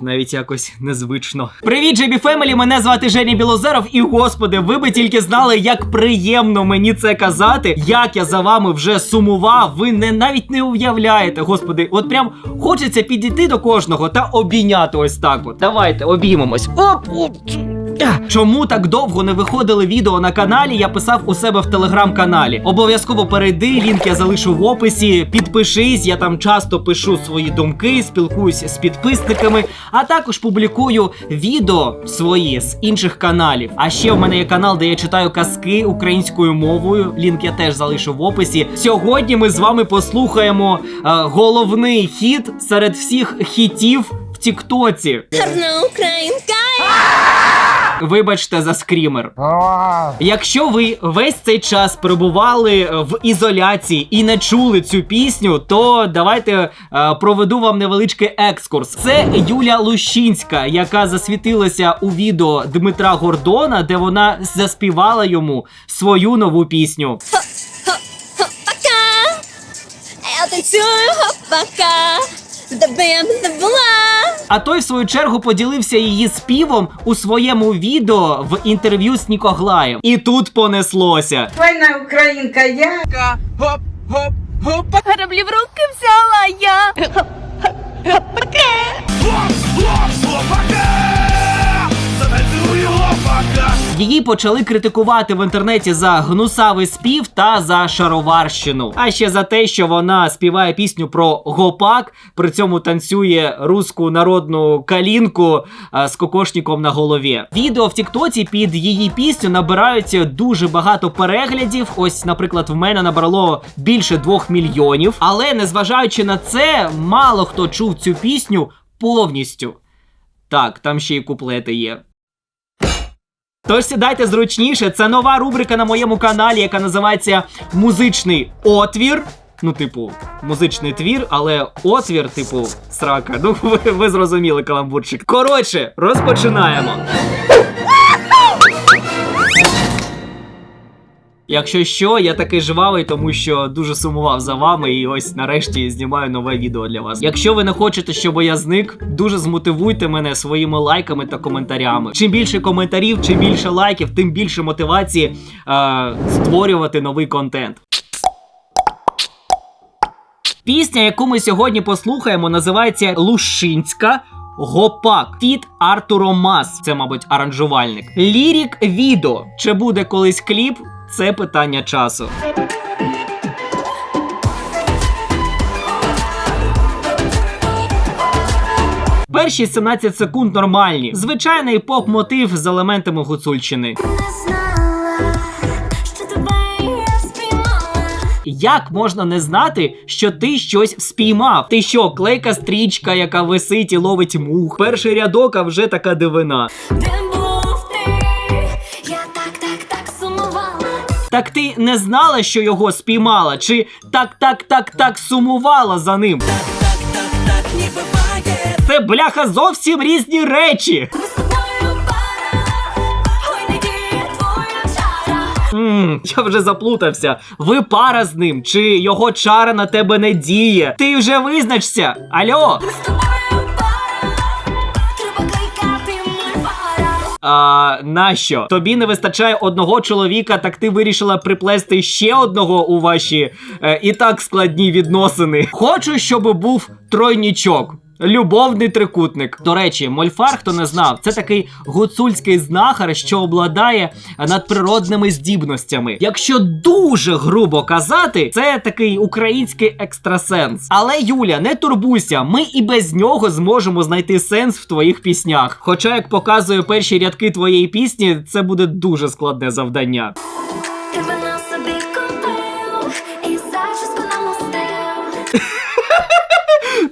Навіть якось незвично. Привіт, Джебі Фемелі! Мене звати Женя Білозеров, і господи, ви би тільки знали, як приємно мені це казати, як я за вами вже сумував. Ви не навіть не уявляєте. Господи, от прям хочеться підійти до кожного та обійняти ось так. От давайте обіймемось. Оп, оп. Чому так довго не виходили відео на каналі? Я писав у себе в телеграм-каналі. Обов'язково перейди, лінк я залишу в описі. Підпишись, я там часто пишу свої думки, спілкуюся з підписниками, а також публікую відео свої з інших каналів. А ще в мене є канал, де я читаю казки українською мовою. Лінк я теж залишу в описі. Сьогодні ми з вами послухаємо е, головний хіт серед всіх хітів в Тіктоці. Гарна українка. Вибачте за скрімер. Якщо ви весь цей час перебували в ізоляції і не чули цю пісню, то давайте е, проведу вам невеличкий екскурс. Це Юля Лущинська, яка засвітилася у відео Дмитра Гордона, де вона заспівала йому свою нову пісню. Пока. Я танцюю пока. З тебе я не була. А той, в свою чергу, поділився її співом у своєму відео в інтерв'ю з Нікоглаєм. І тут понеслося. Файна українка, я Хоп, хоп, хоп, Граблі в руки взяла я. Затанцюю лопака. Її почали критикувати в інтернеті за гнусавий спів та за шароварщину. А ще за те, що вона співає пісню про гопак, при цьому танцює руську народну калінку а, з кокошником на голові. Відео в Тіктоці під її пісню набирають дуже багато переглядів. Ось, наприклад, в мене набрало більше двох мільйонів. Але незважаючи на це, мало хто чув цю пісню повністю. Так, там ще й куплети є. Тож сідайте зручніше. Це нова рубрика на моєму каналі, яка називається Музичний отвір. Ну, типу, музичний твір, але отвір, типу, срака. Ну, ви, ви зрозуміли каламбурчик. Коротше, розпочинаємо. Якщо що, я такий жвавий, тому що дуже сумував за вами, і ось нарешті знімаю нове відео для вас. Якщо ви не хочете, щоб я зник, дуже змотивуйте мене своїми лайками та коментарями. Чим більше коментарів, чим більше лайків, тим більше мотивації е- створювати новий контент. Пісня, яку ми сьогодні послухаємо, називається Лушинська. Гопак Фіт Артуро Мас. Це, мабуть, аранжувальник. Лірік відео. Чи буде колись кліп? Це питання часу. Перші 17 секунд нормальні. Звичайний поп-мотив з елементами гуцульщини. Як можна не знати, що ти щось спіймав? Ти що, клейка стрічка, яка висить і ловить мух? Перший рядок, а вже така дивина. Так ти не знала, що його спіймала? Чи так, так, так, так сумувала за ним? Це бляха зовсім різні речі. Ммм, я вже заплутався. Ви пара з ним, чи його чара на тебе не діє? Ти вже визначся. Альо? А, нащо? Тобі не вистачає одного чоловіка, так ти вирішила приплести ще одного у ваші е, і так складні відносини. Хочу, щоб був тройнічок. Любовний трикутник. До речі, мольфар, хто не знав, це такий гуцульський знахар, що обладає надприродними здібностями. Якщо дуже грубо казати, це такий український екстрасенс. Але Юля, не турбуйся, ми і без нього зможемо знайти сенс в твоїх піснях. Хоча, як показує перші рядки твоєї пісні, це буде дуже складне завдання.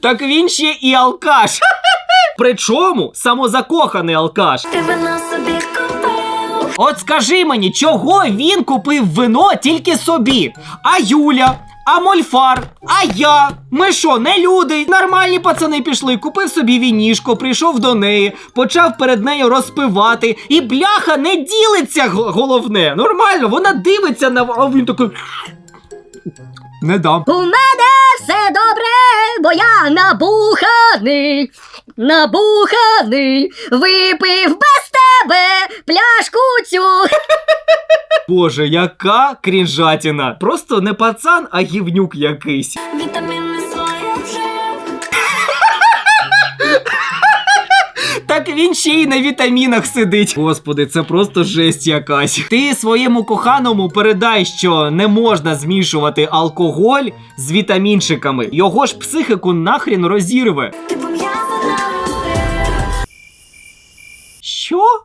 Так він ще і алкаш. Причому самозакоханий алкаш. Ти вина собі купив. От скажи мені, чого він купив вино тільки собі? А Юля, а Мольфар, а я. Ми що, не люди? Нормальні пацани пішли, купив собі вінішко, прийшов до неї, почав перед нею розпивати, і бляха не ділиться головне. Нормально, вона дивиться на. А він такий. Не дам. У мене все добре, бо я набуханий, набуханий, випив без тебе пляшку цю. Боже, яка крінжатіна. Просто не пацан, а гівнюк якийсь. Так він ще й на вітамінах сидить. Господи, це просто жесть якась. Ти своєму коханому передай, що не можна змішувати алкоголь з вітамінчиками. Його ж психіку нахрін розірве.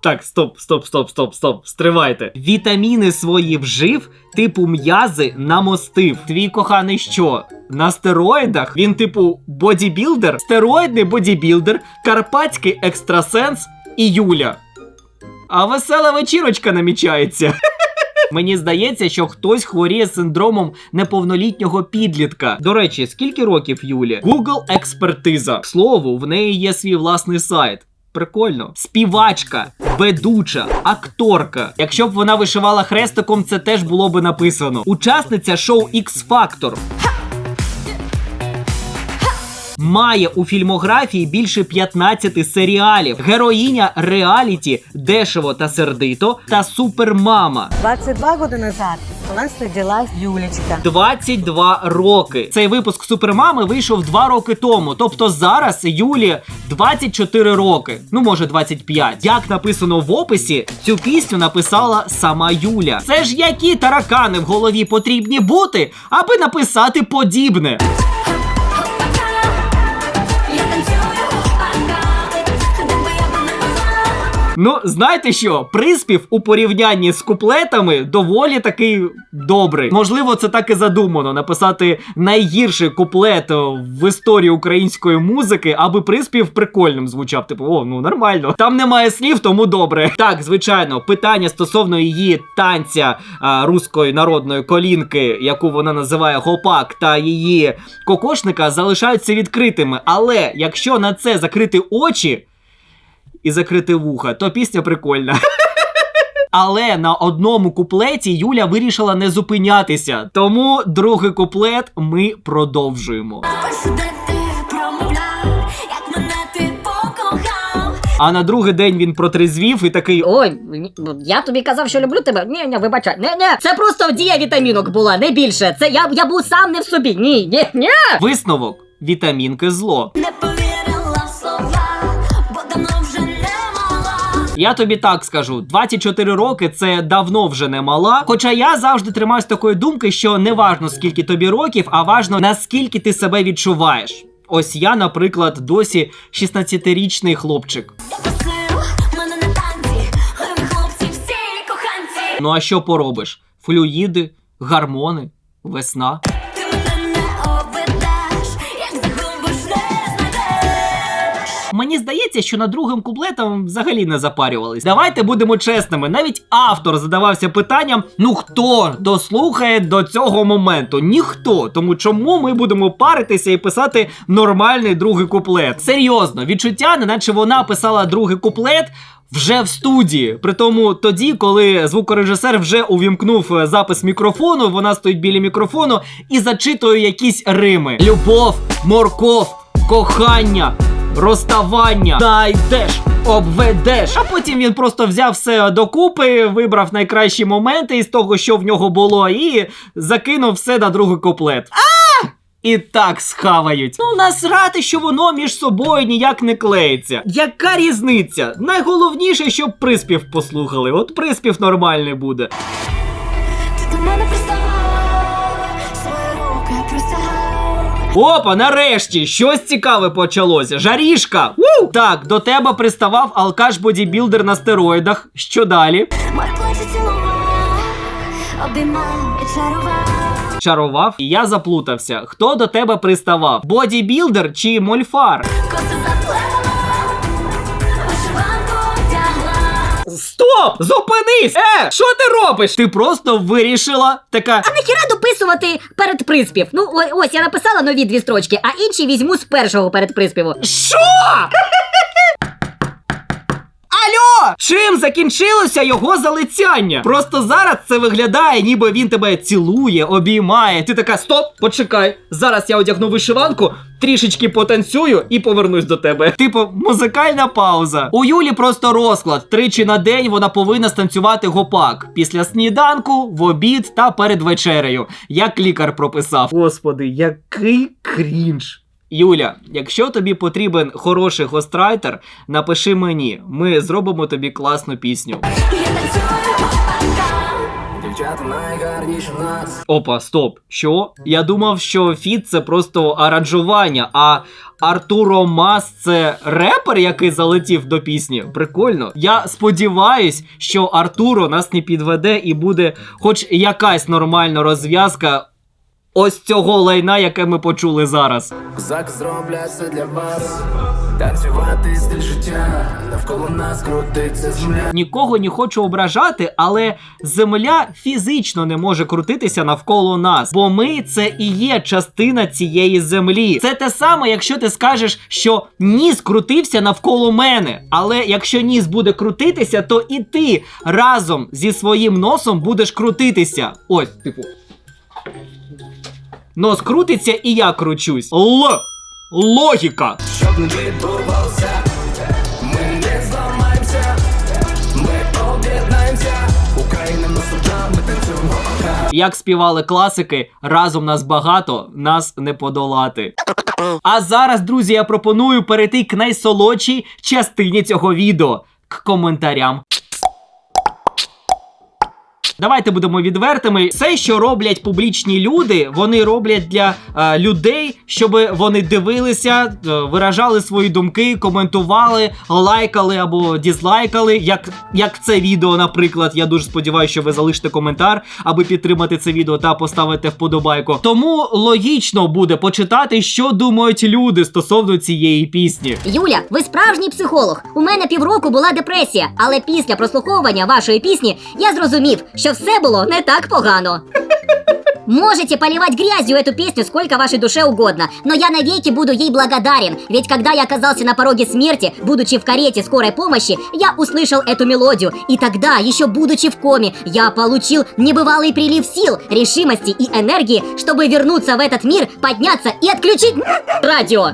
Так, стоп, стоп, стоп, стоп, стоп. Стривайте. Вітаміни свої вжив, типу м'язи намостив. Твій коханий що? На стероїдах? Він, типу, бодібілдер, стероїдний бодібілдер, карпатський екстрасенс і Юля. А весела вечірочка намічається. Мені здається, що хтось хворіє синдромом неповнолітнього підлітка. До речі, скільки років Юлі? Google експертиза. К Слову, в неї є свій власний сайт. Прикольно. Співачка, ведуча, акторка. Якщо б вона вишивала хрестиком, це теж було би написано. Учасниця шоу X Factor. Має у фільмографії більше 15 серіалів. Героїня реаліті дешево та сердито та супермама. 22 года назад у нас родилась Юлечка. 22 роки. Цей випуск супермами вийшов 2 роки тому. Тобто зараз Юлі 24 роки. Ну може 25. Як написано в описі, цю пісню написала сама Юля. Це ж які таракани в голові потрібні бути, аби написати подібне. Ну, знаєте що, приспів у порівнянні з куплетами доволі такий добрий. Можливо, це так і задумано написати найгірший куплет в історії української музики, аби приспів прикольним звучав. Типу, о, ну нормально. Там немає слів, тому добре. Так, звичайно, питання стосовно її танця а, руської народної колінки, яку вона називає гопак, та її кокошника залишаються відкритими. Але якщо на це закрити очі і закрити вуха, то пісня прикольна. Але на одному куплеті Юля вирішила не зупинятися. Тому другий куплет ми продовжуємо. А на другий день він протрезвів і такий: Ой, ну, я тобі казав, що люблю тебе. Ні, ні, вибачай. Ні, ні, це просто дія вітамінок була, не більше. Це я, я був сам не в собі. Ні, ні, ні. висновок: вітамінки зло. Не Я тобі так скажу: 24 роки це давно вже не мала. Хоча я завжди тримаюсь такої думки, що не важно скільки тобі років, а важно наскільки ти себе відчуваєш. Ось я, наприклад, досі 16-річний хлопчик. Ну а що поробиш? Флюїди, гармони, весна. Мені здається, що над другим куплетом взагалі не запарювались. Давайте будемо чесними. Навіть автор задавався питанням: ну хто дослухає до цього моменту? Ніхто. Тому чому ми будемо паритися і писати нормальний другий куплет? Серйозно, відчуття, неначе вона писала другий куплет. Вже в студії. Притому тоді, коли звукорежисер вже увімкнув е, запис мікрофону, вона стоїть біля мікрофону і зачитує якісь рими: любов, морков, кохання, розставання, найдеш, обведеш. А потім він просто взяв все докупи, вибрав найкращі моменти із того, що в нього було, і закинув все на другий куплет. А! І так схавають. Ну, насрати, що воно між собою ніяк не клеїться. Яка різниця? Найголовніше, щоб приспів послухали. От приспів нормальний буде. Ти до мене приставав, свої руки простягав. Опа, нарешті щось цікаве почалося. Жарішка! Ву! Так, до тебе приставав алкаш бодібілдер на стероїдах. Що далі? Обіймав і чарував. Чарував, і я заплутався. Хто до тебе приставав? Бодібілдер чи мольфар? Коси заплела, вишиванку одягла. Стоп! Зупинись! Е, що ти робиш? Ти просто вирішила така. А нахіра дописувати перед приспів? Ну, ось я написала нові дві строчки, а інші візьму з першого перед приспіву. Що? Чим закінчилося його залицяння? Просто зараз це виглядає, ніби він тебе цілує, обіймає. Ти така, стоп, почекай. Зараз я одягну вишиванку, трішечки потанцюю і повернусь до тебе. Типу, музикальна пауза. У Юлі просто розклад. Тричі на день вона повинна станцювати гопак. Після сніданку, в обід та перед вечерею. Як лікар прописав. Господи, який крінж. Юля, якщо тобі потрібен хороший гострайтер, напиши мені. Ми зробимо тобі класну пісню. Опа, стоп. Що? Я думав, що фіт це просто аранжування, а Артуро Мас це репер, який залетів до пісні. Прикольно. Я сподіваюсь, що Артуро нас не підведе і буде хоч якась нормальна розв'язка ось цього лайна, яке ми почули зараз. Зак зроблять все для вас. Танцювати стиль життя, навколо нас крутиться земля. Нікого не хочу ображати, але земля фізично не може крутитися навколо нас, бо ми це і є частина цієї землі. Це те саме, якщо ти скажеш, що ніс крутився навколо мене. Але якщо ніс буде крутитися, то і ти разом зі своїм носом будеш крутитися. Ось, типу. Нос крутиться і я кручусь. Л. Логіка. Щоб не відбувався, ми не зламаємося, ми об'єднаємося, Україна на судах, ми танцюємо. Як співали класики, разом нас багато, нас не подолати. А зараз, друзі, я пропоную перейти к найсолодшій частині цього відео к коментарям. Давайте будемо відвертими. Все, що роблять публічні люди, вони роблять для е, людей, щоб вони дивилися, е, виражали свої думки, коментували, лайкали або дізлайкали. Як, як це відео, наприклад. Я дуже сподіваюся, що ви залишите коментар, аби підтримати це відео та поставити вподобайку. Тому логічно буде почитати, що думають люди стосовно цієї пісні. Юля, ви справжній психолог. У мене півроку була депресія, але після прослуховування вашої пісні я зрозумів, що все було не так погано. Можете поливать грязью эту песню сколько вашей душе угодно, но я навеки буду ей благодарен, ведь когда я оказался на пороге смерти, будучи в карете скорой помощи, я услышал эту мелодию, и тогда, еще будучи в коме, я получил небывалый прилив сил, решимости и энергии, чтобы вернуться в этот мир, подняться и отключить радио.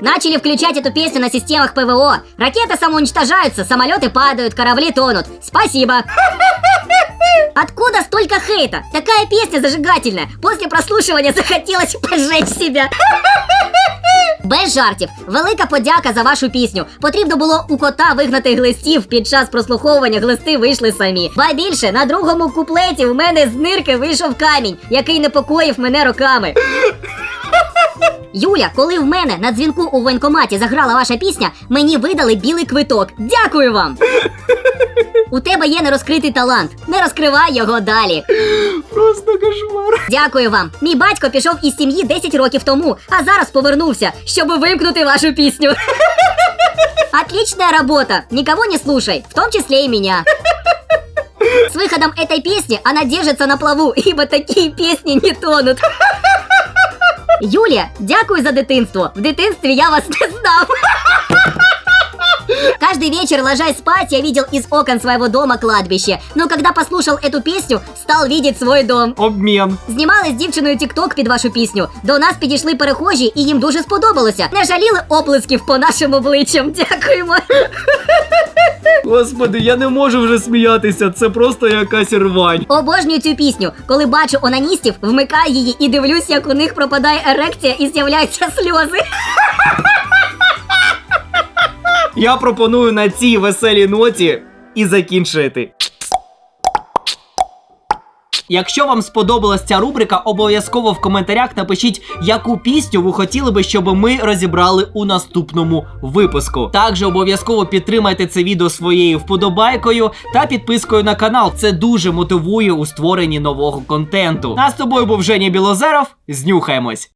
Начали включать эту песню на системах ПВО. Ракеты самоуничтожаются, самолеты падают, корабли тонут. Спасибо. Откуда столько хейта? Такая песня зажигательная. После прослушивания захотелось пожечь себя. Без жартів, велика подяка за вашу пісню. Потрібно було у кота вигнати глистів під час прослуховування. Глисти вийшли самі. Ба більше на другому куплеті в мене з нирки вийшов камінь, який непокоїв мене роками. Юля, коли в мене на дзвінку у воєнкоматі заграла ваша пісня, мені видали білий квиток. Дякую вам! У тебе є нерозкритий талант. Не розкривай його далі. Просто кошмар. Дякую вам. Мій батько пішов із сім'ї 10 років тому, а зараз повернувся, щоб вимкнути вашу пісню. Отличная работа. Никого не слушай, в том числе и меня. С выходом этой песни она держится на плаву, ибо такие песни не тонут. Юлія, дякую за дитинство. В дитинстві я вас не знав. Каждый вечер, ложась спать, я видел из окон своего дома кладбище. Но когда послушал эту песню, стал видеть свой дом. Обмін. Знімали з дівчиною тікток під вашу пісню. До нас підійшли перехожі, і їм дуже сподобалося. Не жаліли оплесків по нашим обличчям. Дякуємо. Господи, я не можу вже сміятися. Це просто якась рвань. Обожнюю цю пісню. Коли бачу онаністів, вмикаю її і дивлюсь, як у них пропадає ерекція і з'являються сльози. Я пропоную на цій веселій ноті і закінчити. Якщо вам сподобалась ця рубрика, обов'язково в коментарях напишіть, яку пісню ви хотіли би, щоб ми розібрали у наступному випуску. Також обов'язково підтримайте це відео своєю вподобайкою та підпискою на канал. Це дуже мотивує у створенні нового контенту. А з тобою був Женя Білозеров. Знюхаємось.